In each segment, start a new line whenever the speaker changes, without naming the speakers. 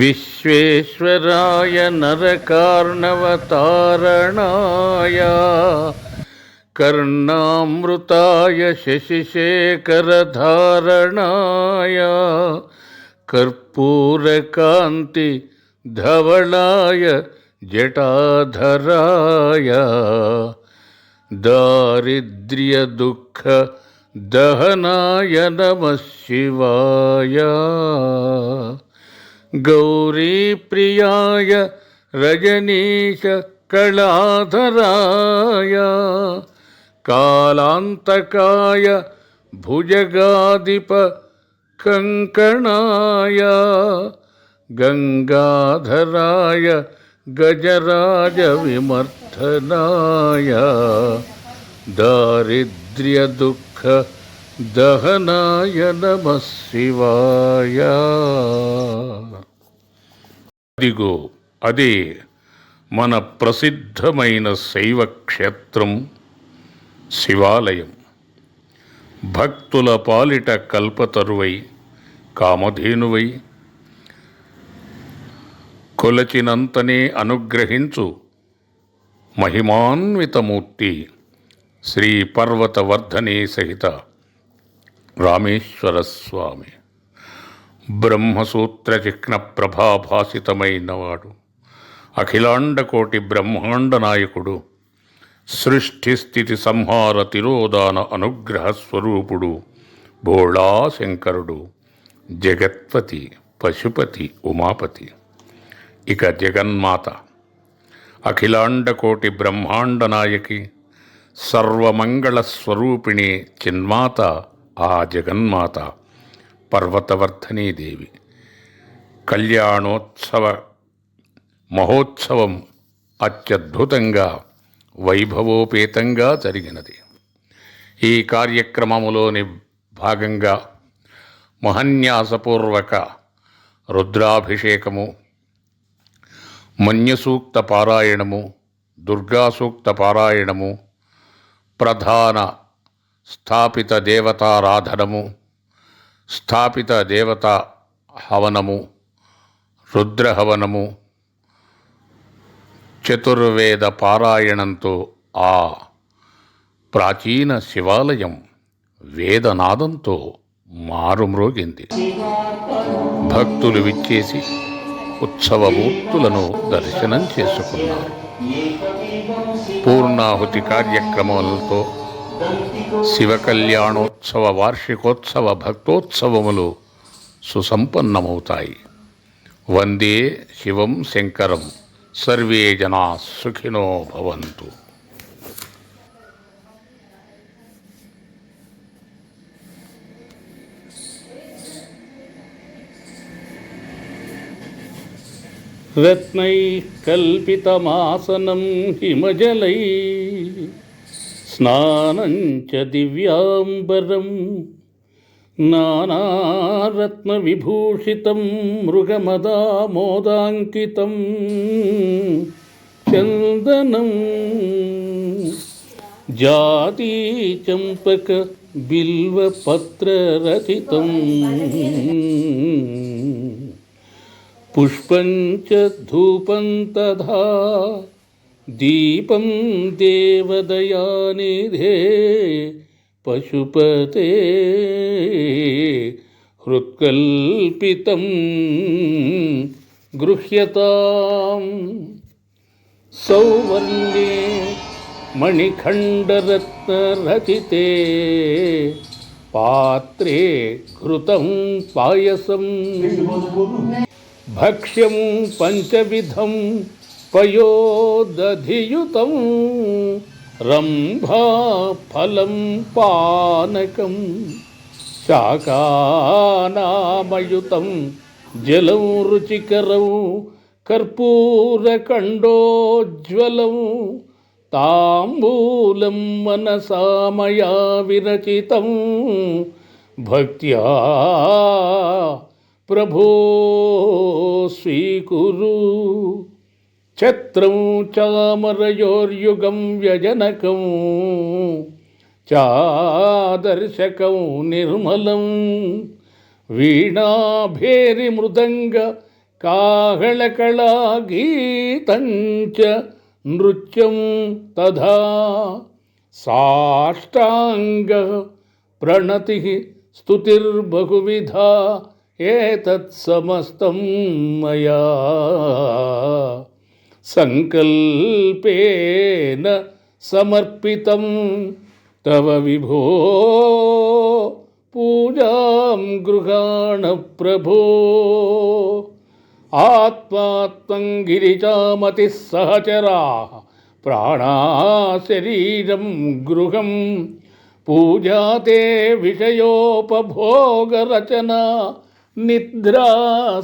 विश्वेश्वराय नरकार्णवतारणाय कर्णामृताय शशिशेखरधारणाय कर्पूरकान्ति धवलाय जटाधराय। दारिद्र्यदुःख दहनाय नमः शिवाय। गौरीप्रियाय रजनीश कलाधराय। कालान्तकाय भुजगाधिप कङ्कणाय गङ्गाधराय गजराजविमर्दनाय दारिद्र्यदुःख దహనాయ నమ శివాయ అదిగో అదే మన ప్రసిద్ధమైన శైవ క్షేత్రం శివాలయం భక్తుల పాలిట కల్పతరువై కామధేనువై కొలచినంతనే అనుగ్రహించు. మహిమాన్వితమూర్తి శ్రీ పర్వతవర్ధనే సహిత. రామేశ్వర స్వామి. బ్రహ్మసూత్ర చిహ్న ప్రభాభాసితమైనవాడు అఖిలాండకోటి బ్రహ్మాండ నాయకుడు సృష్టి స్థితి సంహార తిరోదాన అనుగ్రహ స్వరూపుడు భోళాశంకరుడు జగత్పతి పశుపతి ఉమాపతి. ఇక జగన్మాత. అఖిలాండకోటి బ్రహ్మాండ నాయకి సర్వమంగళ స్వరూపిణి చిన్మాత ఆ జగన్మాత పర్వతవర్ధనీదేవి కళ్యాణోత్సవ మహోత్సవం అత్యద్భుతంగా వైభవోపేతంగా జరిగినది. ఈ కార్యక్రమములోని భాగంగా మహన్యాసపూర్వక రుద్రాభిషేకము మన్యసూక్త పారాయణము దుర్గాసూక్త పారాయణము ప్రధాన స్థాపిత దేవతారాధనము స్థాపిత దేవత హవనము రుద్రహవనము చతుర్వేద పారాయణంతో ఆ ప్రాచీన శివాలయం వేదనాదంతో మారుమ్రోగింది. భక్తులు విచ్చేసి ఉత్సవమూర్తులను దర్శనం చేసుకున్నారు. పూర్ణాహుతి కార్యక్రమాలతో శివ కళ్యాణోత్సవ వార్షికోత్సవ భక్తోత్సవములు సుసంపన్నమవుతాయి. వందే శివం శంకరం. సర్వే జనా సుఖినో భవంతు. रत्नैः कल्पितमासनं हिमजलैः स्नानं च दिव्याम्बरं नानारत्नविभूषितं मृगमदामोदाङ्कितं चन्दनं जातीचम्पकबिल्वपत्ररचितम् पुष्पं च धूपं तथा दीपं देवदयानिधे पशुपते हृत्कल्पितं गृह्यताम् सौवर्णे मणिखण्डरत्नरचिते पात्रे घृतं पायसम् భక్ష్యం పంచవిధం పయోదధియుతం రంభాఫలం పానకం శాకానామయుతం జలం రుచికరం కర్పూరకండోజ్వలం తాంబూలం మనసామయా విరచితం భక్త్యా ప్రభో స్వీకురు ఛత్రం చామరయోర్యుగం వ్యజనకం చాదర్శకం నిర్మలం. వీణాభేరి మృదంగ కాహళకళా గీతం నృత్యం తథా. సాష్టాంగ ప్రణతి స్తుతిర్బహువిధా ఏతత్సమస్తం మయా సంకల్పేన సమర్పితం తవ విభో పూజాం గృహాణ ప్రభో. ఆత్మాత్మం గిరిజామతి సహచరా ప్రాణా శరీరం గృహం పూజాతే విషయోపభోగరచన నిద్రా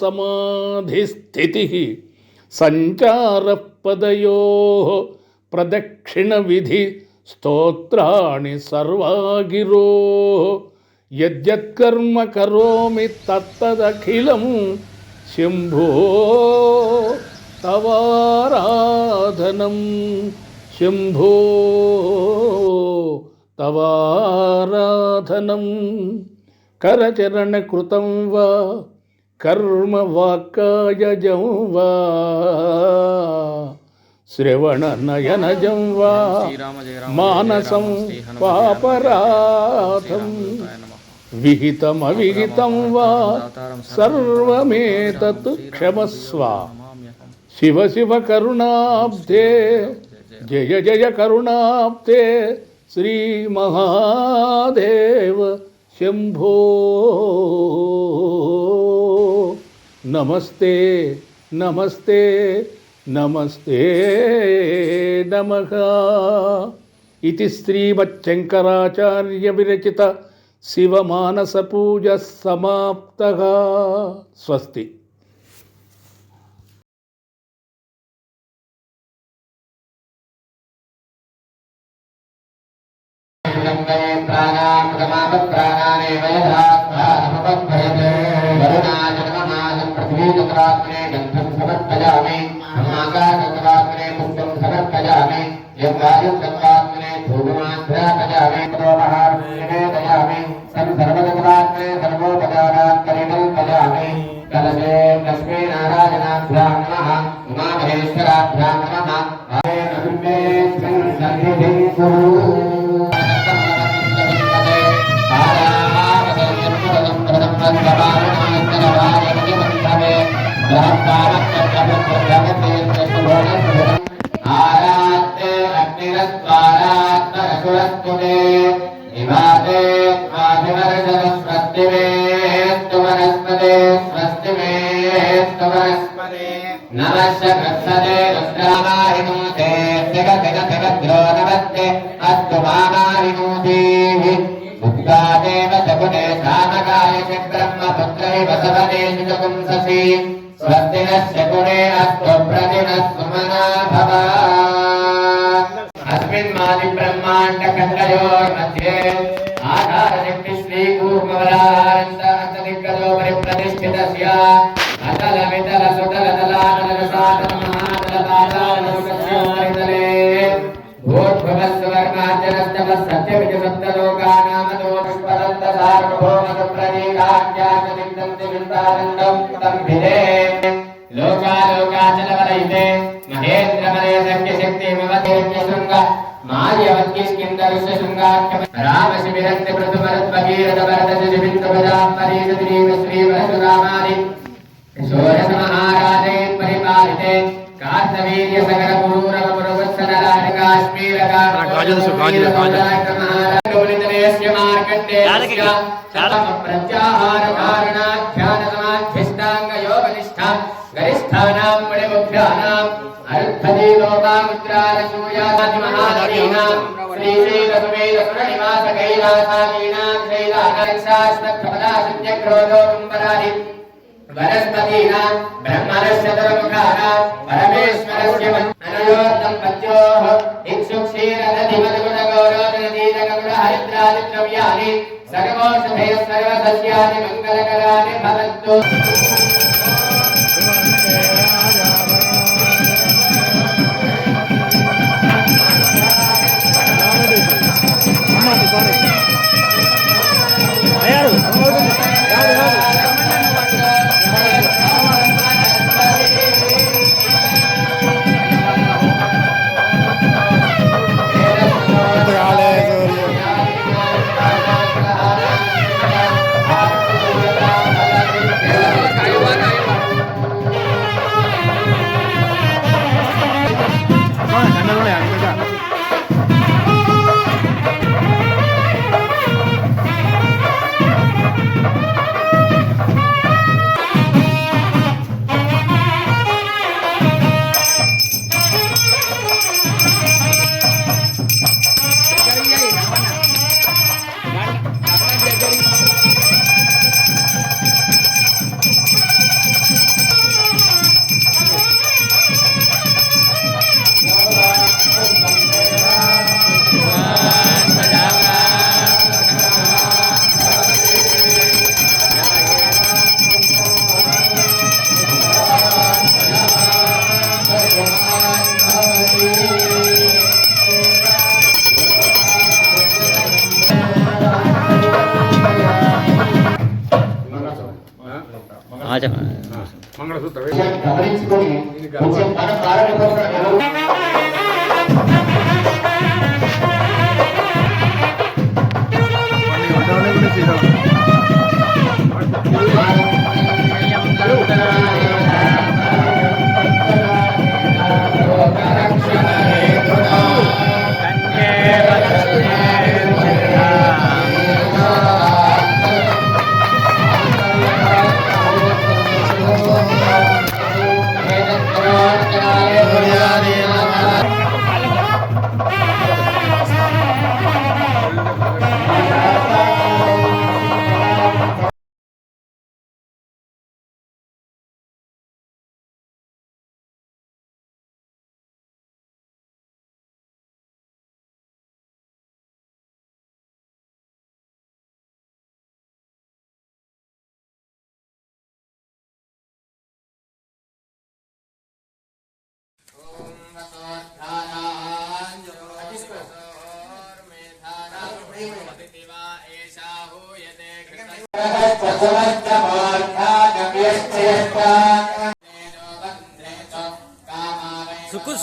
సమాధిస్థితి సంచారపదయో ప్రదక్షిణ విధి స్తోత్రాణి సర్వాగిరో యద్యత్కర్మ కరోమి తత్తదఖిలం శంభో తవారాధనం శంభో తవారాధనం करचरणकृतं वा
कर्मवाक्कायजं वा श्रवणनयनजं
वा मानसं पापराधं विहितमविहितं वा सर्वमेतत् क्षमस्व। शिव शिव करुणाब्धे, जय जय करुणाब्धे श्रीमहादेव శంభో. నమస్తే నమస్తే నమస్తే నమ. ఇది శ్రీమచ్చంకరాచార్య విరచిత శివమానస పూజ సమాప్త. స్వస్తి.
సమర్పయామి బ్రహ్మాకాశత్రాగ్నే పుష్పం సమర్పయామి యజ్ఞాయుత్రాగ్నే భూమాధ్యాపయామి నివేదయామి సం సర్వగతాగ్నే సర్వోపచారాన్ పరికల్పయామి కలశే లక్ష్మీనారాయణాభ్యాం నమః ఉమామహేశ్వరాభ్యాం నమః ఆయేన బింబే కురు అస్తు మామారిమూతీః ముక్తాదేవ సగుణే సామకాయ చ वसवदेन्दुपुंससि स्वस्तिनस्य गुणे अस्तु प्रतिनस्तुमना भव अस्मिन् मादिब्रह्माण्डखण्डयोर्मध्ये आधारशक्ति
श्रीकूर्मवरान्तदिग्गजोपरि प्रतिष्ठितस्य
अटलवितलसुतलतलानलसानल కాంచనస్తవ సత్యమితి సప్తలోకానామతో నిష్పదంత సార్వభౌమత ప్రదీకాఖ్యాచనిందంతి విందానందం తం విదే లోకాలోకాచలవలైతే మహేంద్రమలే సఖ్యశక్తి మమతేజ్ఞశృంగ రామశిబిరంతి మృతుమరుద్భగీరథ వరద శిబిందు ప్రజాపరీషు శ్రీవరసు రామాని శోరసమహారాజై పరిపాలితే గరిష్టానాం మణిముఖ్యానాం అర్థదేవోపాముద్రారసూయాదిమహాదేనాం శ్రీశ్రీరసువేదసురనివాసకైలాసాదీనాం శైలాకారిక్షాస్మత్పదాశుద్ధ్యక్రోధోకుంపరాహి వనస్పతీనా
బ్రహ్మణశ్చ
తరముఖాన
పరమేశ్వరస్య అనయోర్దంపత్యోః ఇక్షుక్షీరదధిమద్గుణగౌరవనదీరగగుణహరిద్రాదిద్రవ్యాని సర్వోషధయ సర్వసస్యాని మంగళకరాని భవంతు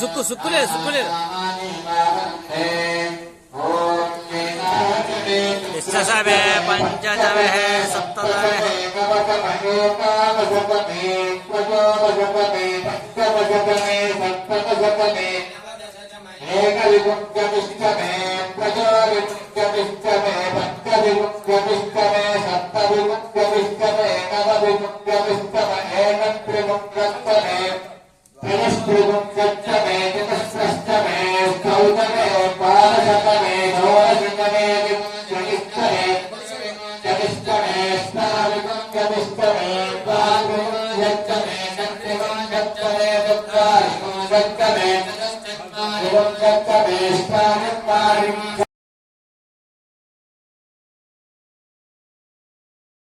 సుక్కు సుక్కు సుక్కులేదు సుక్కులేదు నిశ్చసవే పంచదవే సప్తదవే.
ఏకవిముక్తమిష్టమే ప్రజోవిముక్తమిష్టమే భక్తవిముక్తమిష్టమే సప్తవిముక్తమిష్టమే నవవిముక్తమిష్టమే ఏకత్రిముక్తమే త్రిముక్తమే